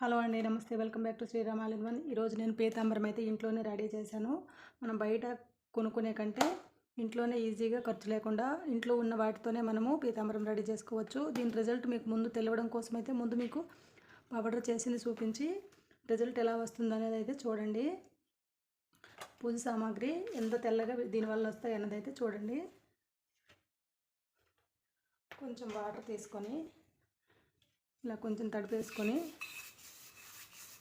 Hello అండి నమస్తే. Welcome back to Sriram all one ఈరోజు నేను పీతాంబరం అయితే ఇంట్లోనే రెడీ చేశాను. మనం బయట కొనుక్కునే కంటే ఇంట్లోనే ఈజీగా ఖర్చు లేకుండా ఇంట్లో ఉన్న వాటితోనే మనము పీతాంబరం రెడీ చేసుకోవచ్చు. దీని రిజల్ట్ మీకు ముందు తెలియడం కోసం అయితే ముందు మీకు పౌడర్ చేసింది చూపించి రిజల్ట్ ఎలా వస్తుందో అనేది అయితే చూడండి. పూజ సామాగ్రి ఎంత తెల్లగా దీనివల్ల వస్తాయి అన్నది అయితే చూడండి. కొంచెం వాటర్ తీసుకొని ఇలా కొంచెం తడిపేసుకొని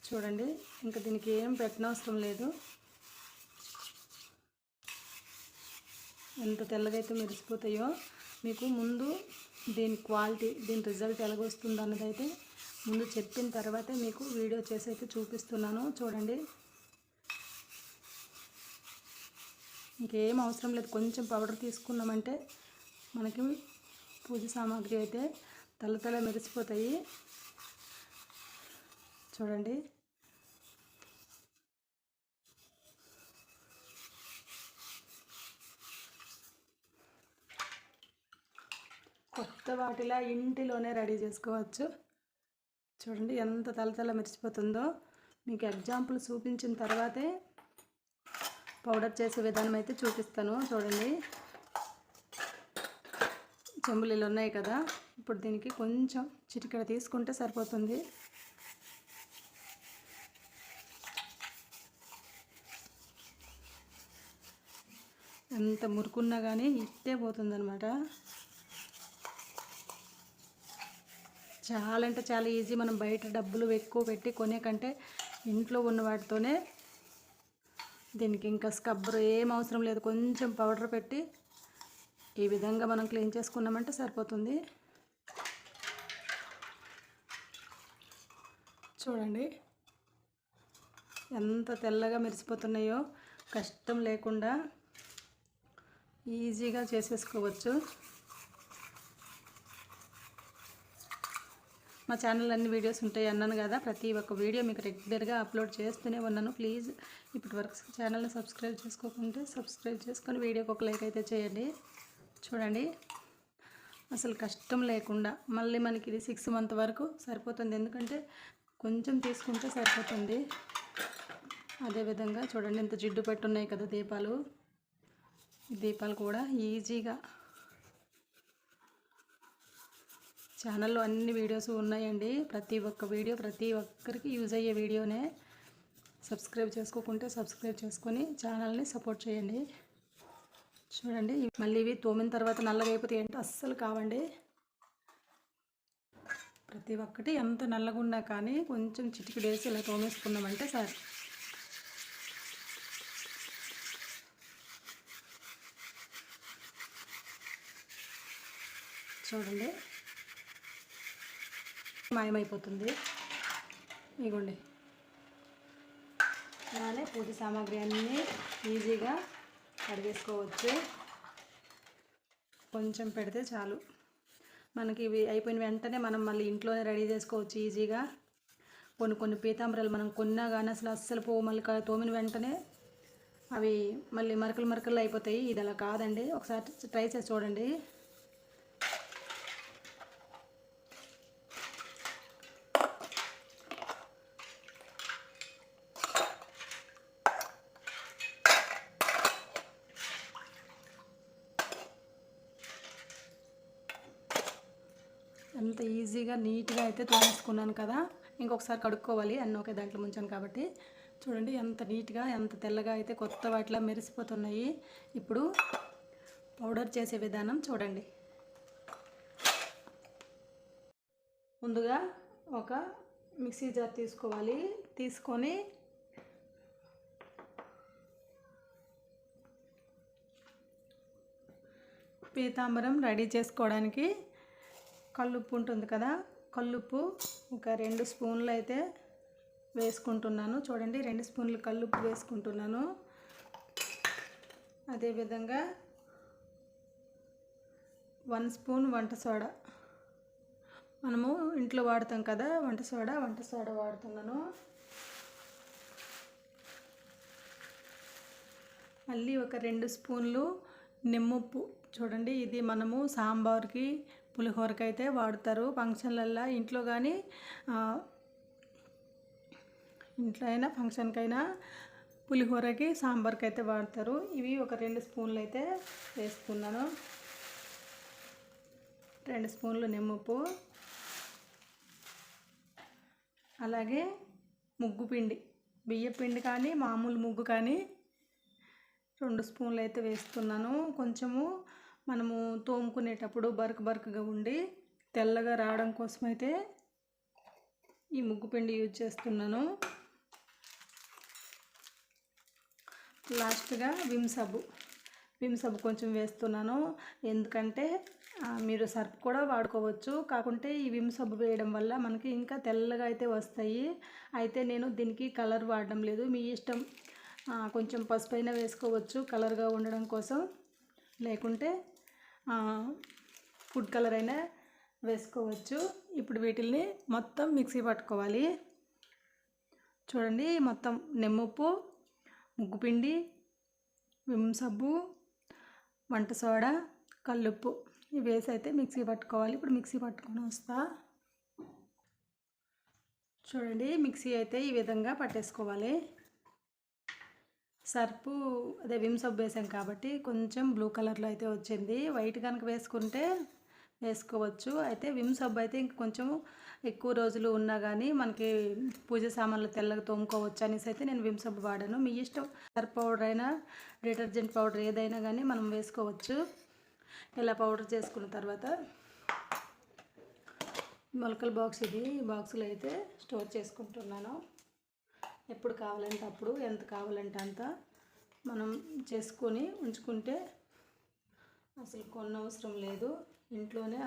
చూడండి ఇంకా దీనికి ఏం పెట్టనవసరం లేదు. ఎంత తెల్లగైతే మెరిసిపోతాయో మీకు ముందు దీని క్వాలిటీ దీని రిజల్ట్ ఎలాగొస్తుంది అన్నదైతే ముందు చెప్పిన తర్వాతే మీకు వీడియో చేసి అయితే చూపిస్తున్నాను. చూడండి. ఇంకేం అవసరం లేదు కొంచెం పౌడర్ తీసుకున్నామంటే మనకి పూజ సామాగ్రి అయితే తల తల మెరిసిపోతాయి. చూడండి. కొత్త వాటిలా ఇంటిలోనే రెడీ చేసుకోవచ్చు. చూడండి ఎంత తలతల మెరిచిపోతుందో. మీకు ఎగ్జాంపుల్ చూపించిన తర్వాతే పౌడర్ చేసే విధానం అయితే చూపిస్తాను. చూడండి. చెంబులీలు ఉన్నాయి కదా. ఇప్పుడు దీనికి కొంచెం చిటికెడ తీసుకుంటే సరిపోతుంది. ఎంత మురుకున్నా కానీ ఇట్టే పోతుందనమాట చాలా అంటే చాలా ఈజీ. మనం బయట డబ్బులు ఎక్కువ పెట్టి కొనే కంటే ఇంట్లో ఉన్న వాటితోనే దీనికి ఇంకా స్క్రబ్బర్ ఏం అవసరం లేదు. కొంచెం పౌడర్ పెట్టి ఈ విధంగా మనం క్లీన్ చేసుకున్నామంటే సరిపోతుంది. చూడండి. ఎంత తెల్లగా మెరిసిపోతున్నాయో కష్టం లేకుండా ఈజీగా చేసేసుకోవచ్చు. మా ఛానల్ అన్ని వీడియోస్ ఉంటాయి అన్నాను కదా. ప్రతి ఒక్క వీడియో మీకు రెగ్యులర్గా అప్లోడ్ చేస్తూనే ఉన్నాను. ప్లీజ్ ఇప్పటి వరకు ఛానల్ని సబ్స్క్రైబ్ చేసుకోకుంటే సబ్స్క్రైబ్ చేసుకొని వీడియోకి ఒక లైక్ అయితే చేయండి. చూడండి. అసలు కష్టం లేకుండా మళ్ళీ మనకి ఇది సిక్స్ మంత్ వరకు సరిపోతుంది. ఎందుకంటే కొంచెం తీసుకుంటే సరిపోతుంది. అదేవిధంగా చూడండి ఇంత జిడ్డు పెట్టున్నాయి కదా దీపాలు. దీపాలు కూడా ఈజీగా ఛానల్లో అన్ని వీడియోస్ ఉన్నాయండి. ప్రతి ఒక్క వీడియో ప్రతి ఒక్కరికి యూజ్ అయ్యే వీడియోనే సబ్స్క్రైబ్ చేసుకోకుంటే సబ్స్క్రైబ్ చేసుకొని ఛానల్ని సపోర్ట్ చేయండి. చూడండి మళ్ళీ ఇవి తోమిన తర్వాత నల్లగా అయిపోతే ఏంటో? అస్సలు కావండి. ప్రతి ఒక్కటి ఎంత నల్లగా ఉన్నా కానీ కొంచెం చిటికిడేసి ఇలా తోమేసుకున్నామంటే సార్. చూడండి. మాయమైపోతుంది. ఇగోండి. అలానే పూజ సామాగ్రి అన్నీ ఈజీగా కడిగేసుకోవచ్చు. కొంచెం పెడితే చాలు. మనకి ఇవి అయిపోయిన వెంటనే మనం మళ్ళీ ఇంట్లోనే రెడీ చేసుకోవచ్చు ఈజీగా. కొన్ని కొన్ని పీతాంబరాలు మనం కొన్నా కానీ అసలు అస్సలు పో మళ్ళీ తోమిన వెంటనే అవి మళ్ళీ మరకలు మరకలు అయిపోతాయి. ఇది అలా కాదండి. ఒకసారి ట్రై చేసి చూడండి. ఎంత ఈజీగా నీట్గా అయితే తోమేసుకున్నాను కదా. ఇంకొకసారి కడుక్కోవాలి. అన్నీ ఒకే దాంట్లో ముంచాను కాబట్టి. చూడండి ఎంత నీట్గా ఎంత తెల్లగా అయితే కొత్త వాటిలా మెరిసిపోతున్నాయి. ఇప్పుడు పౌడర్ చేసే విధానం చూడండి. ముందుగా ఒక మిక్సీ జార్ తీసుకోవాలి. తీసుకొని పీతాంబరం రెడీ చేసుకోవడానికి కల్లుప్పు ఉంటుంది కదా కల్లుప్పు. ఒక రెండు స్పూన్లు అయితే వేసుకుంటున్నాను. చూడండి రెండు స్పూన్లు కల్లుప్పు వేసుకుంటున్నాను. అదేవిధంగా వన్ స్పూన్ వంట సోడా. మనము ఇంట్లో వాడతాం కదా వంట సోడా వంట సోడా వాడుతున్నాను. మళ్ళీ ఒక రెండు స్పూన్లు నిమ్మప్పు. చూడండి ఇది మనము సాంబార్కి పులిహోరకి అయితే వాడతారు. ఫంక్షన్లల్లో ఇంట్లో కానీ ఇంట్లో అయినా ఫంక్షన్కైనా పులిహోరకి సాంబార్కి అయితే వాడతారు. ఇవి ఒక రెండు స్పూన్లు అయితే వేసుకున్నాను. రెండు స్పూన్లు నిమ్మప్పు అలాగే ముగ్గు పిండి బియ్య పిండి కానీ మామూలు ముగ్గు కానీ రెండు స్పూన్లు అయితే వేస్తున్నాను కొంచెము మనము తోముకునేటప్పుడు బరక బరకగా ఉండి తెల్లగా రావడం కోసం అయితే ఈ ముగ్గు పిండి యూజ్ చేస్తున్నాను. లాస్ట్గా విమ్ సబ్బు. విమ్ సబ్బు కొంచెం వేస్తున్నాను. ఎందుకంటే మీరు సర్ఫ్ కూడా వాడుకోవచ్చు. కాకుంటే ఈ విమ్ సబ్బు వేయడం వల్ల మనకి ఇంకా తెల్లగా అయితే వస్తాయి. అయితే నేను దీనికి కలర్ వాడడం లేదు. మీ ఇష్టం కొంచెం పసుపైన వేసుకోవచ్చు. కలర్గా ఉండడం కోసం. లేకుంటే ఫుడ్ కలర్ అయినా వేసుకోవచ్చు. ఇప్పుడు వీటిల్ని మొత్తం మిక్సీ పట్టుకోవాలి. చూడండి మొత్తం నిమ్మప్పు ముగ్గుపిండి విమ్ సబ్బు వంట సోడా కల్లుప్పు ఇవి వేసి అయితే మిక్సీ పట్టుకోవాలి. ఇప్పుడు మిక్సీ పట్టుకొని వస్తా. చూడండి మిక్సీ అయితే ఈ విధంగా పట్టేసుకోవాలి. సర్పు అదే విమ్ సబ్బు వేసాం కాబట్టి కొంచెం బ్లూ కలర్లో అయితే వచ్చింది. వైట్ కనుక వేసుకుంటే వేసుకోవచ్చు. అయితే విమ్ సబ్బు అయితే ఇంక కొంచెం ఎక్కువ రోజులు ఉన్నా కానీ మనకి పూజ సామాన్లు తెల్లగా తోముకోవచ్చు అనేసి అయితే నేను విమ్ సబ్బు వాడాను. మీ ఇష్టం సర్ఫ్ పౌడర్ అయినా డిటర్జెంట్ పౌడర్ ఏదైనా కానీ మనం వేసుకోవచ్చు. ఇలా పౌడర్ చేసుకున్న తర్వాత మొలకల బాక్స్ ఇది బాక్సులు అయితే స్టోర్ చేసుకుంటున్నాను. ఎప్పుడు కావాలంటే అప్పుడు ఎంత కావాలంటే అంత మనం చేసుకొని ఉంచుకుంటే అసలు కొన్న అవసరం లేదు. ఇంట్లోనే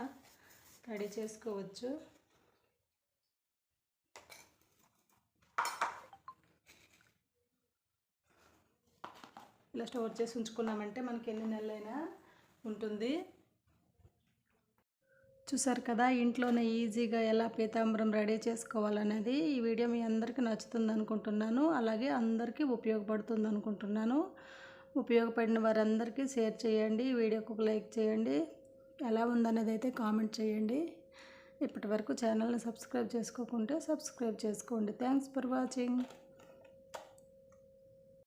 రెడీ చేసుకోవచ్చు. ఇలా స్టోర్ చేసి ఉంచుకున్నామంటే మనకి ఎన్ని నెలలైనా ఉంటుంది. చూసారు కదా ఇంట్లోనే ఈజీగా ఎలా పీతాంబరం రెడీ చేసుకోవాలనేది ఈ వీడియో మీ అందరికీ నచ్చుతుంది అనుకుంటున్నాను. అలాగే అందరికీ ఉపయోగపడుతుంది అనుకుంటున్నాను. ఉపయోగపడిన వారందరికీ షేర్ చేయండి వీడియోకి ఒక లైక్ చేయండి ఎలా ఉందనేది అయితే కామెంట్ చేయండి. ఇప్పటి వరకు ఛానల్ని సబ్స్క్రైబ్ చేసుకోకుంటే సబ్స్క్రైబ్ చేసుకోండి. Thanks for watching.